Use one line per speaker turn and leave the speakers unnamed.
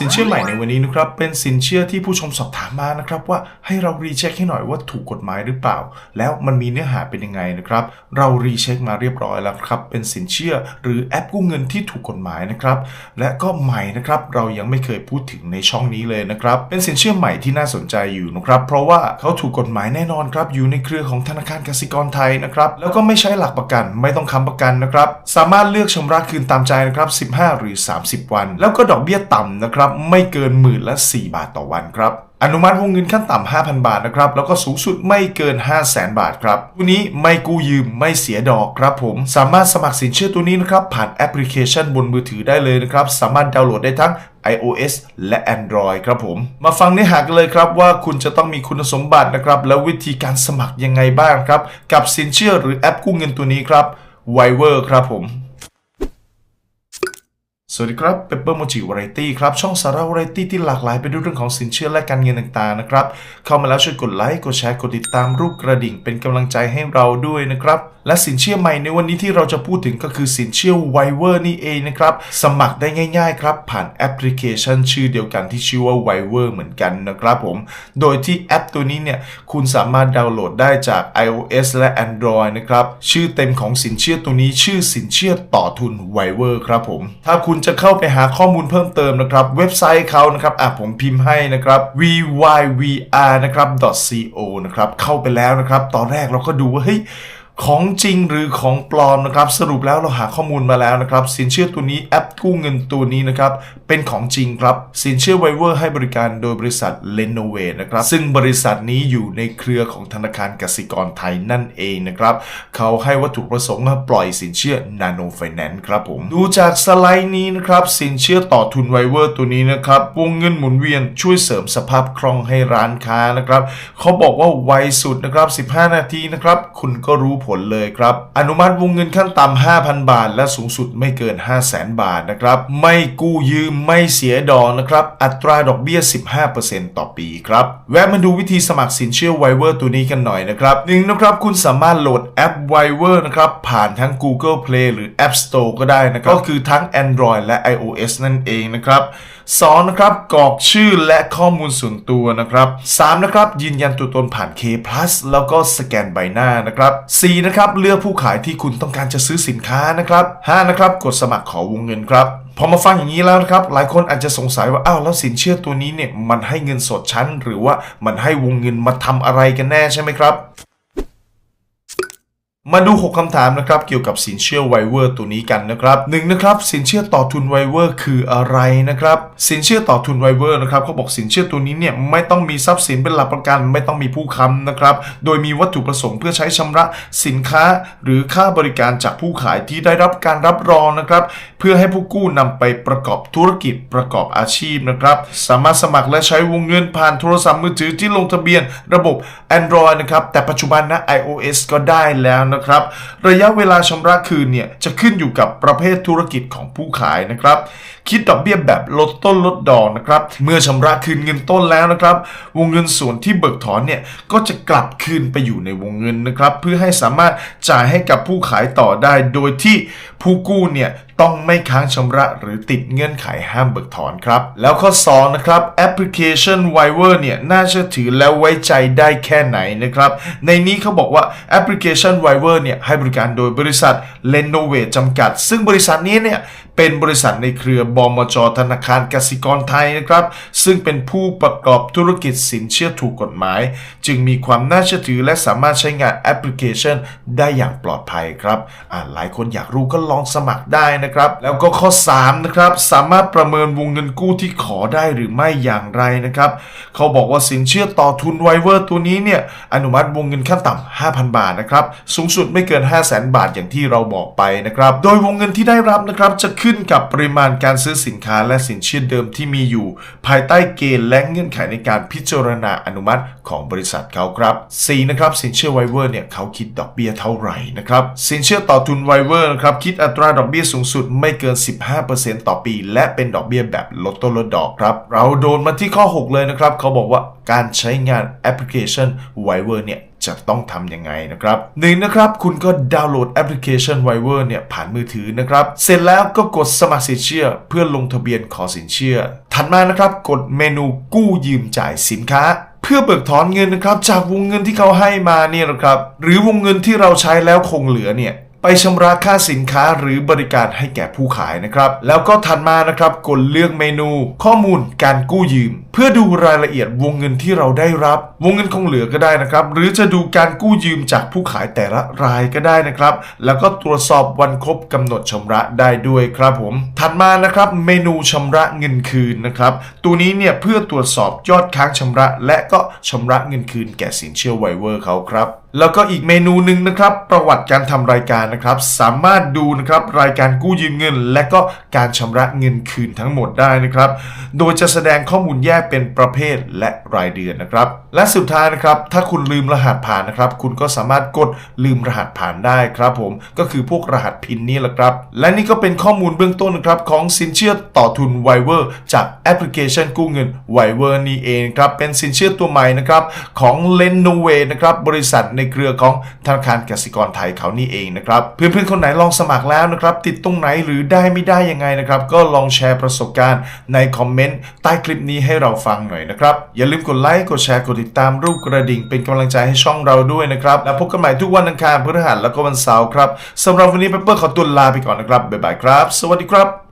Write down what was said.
สินเชื่อใหม่ในวันนี้นะครับเป็นสินเชื่อที่ผู้ชมสอบถามมานะครับว่าให้เรารีเช็คให้หน่อยว่าถูกกฎหมายหรือเปล่า แล้วมันมีเนื้อหาเป็นยังไงนะครับ เรารีเช็คมาเรียบร้อยแล้วครับเป็นสินเชื่อหรือแอปกู้เงินที่ถูกกฎหมายนะครับและก็ใหม่นะครับเรายังไม่เคยพูดถึงในช่องนี้เลยนะครับเป็นสินเชื่อใหม่ที่น่าสนใจอยู่นะครับเพราะว่าเขาถูกกฎหมายแน่นอนครับอยู่ในเครือของธนาคารกสิกรไทยนะครับแล้วก็ไม่ใช้หลักประกันไม่ต้องค้ำประกันนะครับสามารถเลือกชำระคืนตามใจนะครับ15 หรือ 30 วัน แล้วก็ดอกเบี้ยต่ำนะครับไม่เกินหมื่นละ 4 บาทต่อวันครับอนุมัติวงเงินขั้นต่ำ 5,000 บาทนะครับ แล้วก็สูงสุดไม่เกิน 500,000บาทครับ ตัวนี้ไม่กู้ยืมไม่เสียดอกครับผม สามารถสมัครสินเชื่อตัวนี้นะครับ ผ่านแอปพลิเคชันบนมือถือได้เลยนะครับ สามารถดาวน์โหลดได้ทั้ง iOS และ Android ครับผม มาฟังเนื้อหากันเลยครับว่าคุณจะต้องมีคุณสมบัตินะครับ และวิธีการสมัครยังไงบ้างครับ กับสินเชื่อหรือแอปกู้เงินตัวนี้ครับ w i v e r ครับผม สวัสดีครับเปเปอร์โมจิวาไรตี้ครับ ช่องสาระวาไรตี้ที่หลากหลายไปด้วยเรื่องของสินเชื่อและการเงินต่างๆนะครับ เข้ามาแล้วช่วยกดไลค์กดแชร์กดติดตามรูปกระดิ่งเป็นกำลังใจให้เราด้วยนะครับ และสินเชื่อใหม่ในวันนี้ที่เราจะพูดถึงก็คือสินเชื่อไวเวอร์นี่เองนะครับ สมัครได้ง่ายๆครับ ผ่านแอปพลิเคชันชื่อเดียวกันที่ชื่อว่าไวเวอร์เหมือนกันนะครับผม โดยที่แอปตัวนี้เนี่ยคุณสามารถดาวน์โหลดได้จาก iOS และ Android นะครับชื่อเต็มของสินเชื่อตัวนี้ชื่อสินเชื่อต่อทุนไวเวอร์ครับผมถ้าคุณจะะเข้าไปหาข้อมูลเพิ่มเติมนะครับ เว็บไซต์เขานะครับอะผมพิมพ์ให้นะครับ vyvr นะครับ .co นะครับ เข้าไปแล้วนะครับ ตอนแรกเราก็ดูว่าเฮ้ย ของจริงหรือของปลอมนะครับ สรุปแล้วเราหาข้อมูลมาแล้วนะครับ สินเชื่อตัวนี้แอปกู้เงินตัวนี้นะครับ เป็นของจริงครับ สินเชื่อไวเวอร์ให้บริการโดยบริษัท l e n o v a t นะครับ ซึ่งบริษัทนี้อยู่ในเครือของธนาคารกสิกรไทยนั่นเองนะครับ เขาให้วัตถุประสงค์มาปล่อยสินเชื่อ Nano Finance ครับผม ดูจากสไลด์นี้นะครับ สินเชื่อต่อทุนไวเวอร์ตัวนี้นะครับวงเงินหมุนเวียนช่วยเสริมสภาพคล่องให้ร้านค้านะครับ เขาบอกว่าไวสุดนะครับ 15 นาทีนะครับ คุณก็รู้ผลเลยครับ อนุมัติวงเงินขั้นต่ำ5,000 บาท และสูงสุดไม่เกิน 500,000บาทนะครับ ไม่กู้ยืมไม่เสียดอกนะครับ อัตราดอกเบี้ย 15%ต่อปีครับ แวะมาดูวิธีสมัครสินเชื่อไวเวอร์ตัวนี้กันหน่อยนะครับหนึ่งนะครับ คุณสามารถโหลดแอปไวเวอร์นะครับ ผ่านทั้ง Google Play หรือ App Store ก็ได้นะครับ ก็คือทั้ง Android และ iOS นั่นเองนะครับ2นะครับกรอกชื่อและข้อมูลส่วนตัวนะครับ3นะครับยืนยันตัวตนผ่าน K แล้วก็สแกนใบหน้านะครับ4นะครับเลือกผู้ขายที่คุณต้องการจะซื้อสินค้านะครับ5นะครับกดสมัครขอวงเงินครับพอมาฟังอย่างนี้แล้วนะครับ หลายคนอาจจะสงสัยว่าอ้าวแล้วสินเชื่อตัวนี้เนี่ยมันให้เงินสดชั้น หรือว่ามันให้วงเงินมาทำอะไรกันแน่ใช่ไหมครับ มาดู 6 คำถามนะครับเกี่ยวกับสินเชื่อไวเวอร์ตัวนี้กันนะครับหนึ่งนะครับสินเชื่อต่อทุนไวเวอร์คืออะไรนะครับสินเชื่อต่อทุนไวเวอร์นะครับเขาบอกสินเชื่อตัวนี้เนี่ยไม่ต้องมีทรัพย์สินเป็นหลักประกัน ไม่ต้องมีผู้ค้ำนะครับโดยมีวัตถุประสงค์เพื่อใช้ชำระสินค้า หรือค่าบริการจากผู้ขายที่ได้รับการรับรองนะครับเพื่อให้ผู้กู้นำไปประกอบธุรกิจประกอบอาชีพนะครับสามารถสมัครและใช้วงเงินผ่านโทรศัพท์มือถือที่ลงทะเบียน ระบบ Android นะครับแต่ปัจจุบันนะ iOS ก็ได้แล้วนะครับ ระยะเวลาชำระคืนเนี่ยจะขึ้นอยู่กับประเภทธุรกิจของผู้ขายนะครับ คิดดอกเบี้ยแบบลดต้นลดดอกนะครับ เมื่อชำระคืนเงินต้นแล้วนะครับ วงเงินส่วนที่เบิกถอนเนี่ยก็จะกลับคืนไปอยู่ในวงเงินนะครับ เพื่อให้สามารถจ่ายให้กับผู้ขายต่อได้ โดยที่ผู้กู้เนี่ย ต้องไม่ค้างชำระหรือติดเงื่อนไขห้ามเบิกถอนครับ แล้วข้อ 2 นะครับแอปพลิเคชัน w i v e r เนี่ย น่าเชื่อถือและไว้ใจได้แค่ไหนนะครับ ในนี้เขาบอกว่าแอปพลิเคชัน w i v e r เนี่ย ให้บริการโดยบริษัท l e n o v a t จำกัด ซึ่งบริษัทนี้เนี่ยเป็นบริษัทในเครือบมจธนาคารกสิกรไทยนะครับ ซึ่งเป็นผู้ประกอบธุรกิจสินเชื่อถูกกฎหมาย จึงมีความน่าเชื่อถือและสามารถใช้งานแอปพลิเคชัน ได้อย่างปลอดภัยครับอ่าหลายคนอยากรู้ก็ลองสมัครได้นะครับ แล้วก็ข้อ 3 นะครับ สามารถประเมินวงเงินกู้ที่ขอได้หรือไม่อย่างไรนะครับ เขาบอกว่าสินเชื่อต่อทุนไวเวอร์ตัวนี้เนี่ยอนุมัติวงเงินขั้นต่ำ5,000 บาทนะครับ สูงสุดไม่เกิน 5 0 0 0 0 0บาทอย่างที่เราบอกไปนะครับ โดยวงเงินที่ได้รับนะครับจะขึ้นกับปริมาณการซื้อสินค้าและสินเชื่อเดิมที่มีอยู่ ภายใต้เกณฑ์และเงื่อนไขในการพิจารณาอนุมัติของบริษัทเขาครับ 4 นะครับสินเชื่อไวเวอร์เนี่ยเขาคิดดอกเบี้ยเท่าไหร่นะครับสินเชื่อต่อทุนไวเวอร์นะครับคิดอัตราดอกเบี้ยสูงสุดไม่เกิน 15%ต่อปี และเป็นดอกเบี้ยแบบลดต้นลดดอกครับ เราโดนมาที่ข้อ 6 เลยนะครับ เขาบอกว่าการใช้งานแอปพลิเคชัน w i v e r เนี่ยจะต้องทำยังไงนะครับหนึ่งนะครับคุณก็ดาวน์โหลดแอปพลิเคชัน v i v e r เนี่ยผ่านมือถือนะครับ เสร็จแล้วก็กดสมัครสินเชื่อ เพื่อลงทะเบียนขอสินเชื่อ ถัดมานะครับกดเมนูกู้ยืมจ่ายสินค้าเพื่อเบิกถอนเงินนะครับจากวงเงินที่เขาให้มาเนี่ยนะครับหรือวงเงินที่เราใช้แล้วคงเหลือเนี่ย ไปชำระค่าสินค้าหรือบริการให้แก่ผู้ขายนะครับ แล้วก็ถัดมานะครับกดเลือกเมนู ข้อมูลการกู้ยืม พื่อดูรายละเอียดวงเงินที่เราได้รับ วงเงินคงเหลือก็ได้นะครับ หรือจะดูการกู้ยืมจากผู้ขายแต่ละรายก็ได้นะครับ แล้วก็ตรวจสอบวันครบกำหนดชำระได้ด้วยครับผม ถัดมานะครับเมนูชำระเงินคืนนะครับ ตัวนี้เนี่ยเพื่อตรวจสอบยอดค้างชำระ และก็ชำระเงินคืนแก่สินเชื่อไวเวอร์เขาครับแล้วก็อีกเมนูหนึ่งนะครับ ประวัติการทำรายการนะครับ สามารถดูนะครับรายการกู้ยืมเงิน และก็การชำระเงินคืนทั้งหมดได้นะครับ โดยจะแสดงข้อมูลแยกเป็นประเภทและรายเดือนนะครับ และสุดท้ายนะครับ ถ้าคุณลืมรหัสผ่านนะครับ คุณก็สามารถกดลืมรหัสผ่านได้ครับผม ก็คือพวกรหัสพินนี่แหละครับ และนี่ก็เป็นข้อมูลเบื้องต้นนะครับของสินเชื่อต่อทุน v i v e r จากแอปพลิเคชันกู้เงิน v i v e r นี่เองครับเป็นสินเชื่อตัวใหม่นะครับของ l e n o w a y นะครับบริษัทในเครือของธนาคารกสิกรไทยเขานี่เองนะครับเพื่อนๆคนไหนลองสมัครแล้วนะครับติดตรงไหนหรือได้ไม่ได้ยังไงนะครับก็ลองแชร์ประสบการณ์ในคอมเมนต์ใต้คลิปนี้ให้เราฟังหน่อยนะครับ อย่าลืมกดไลค์กดแชร์กดติดตามรูปกระดิ่งเป็นกำลังใจให้ช่องเราด้วยนะครับ แล้วพบกันใหม่ทุกวันอังคารพฤหัสแล้วก็วันเสาร์ครับสำหรับวันนี้เปเปอร์ขอตัวลาไปก่อนนะครับบ๊ายบายครับ สวัสดีครับ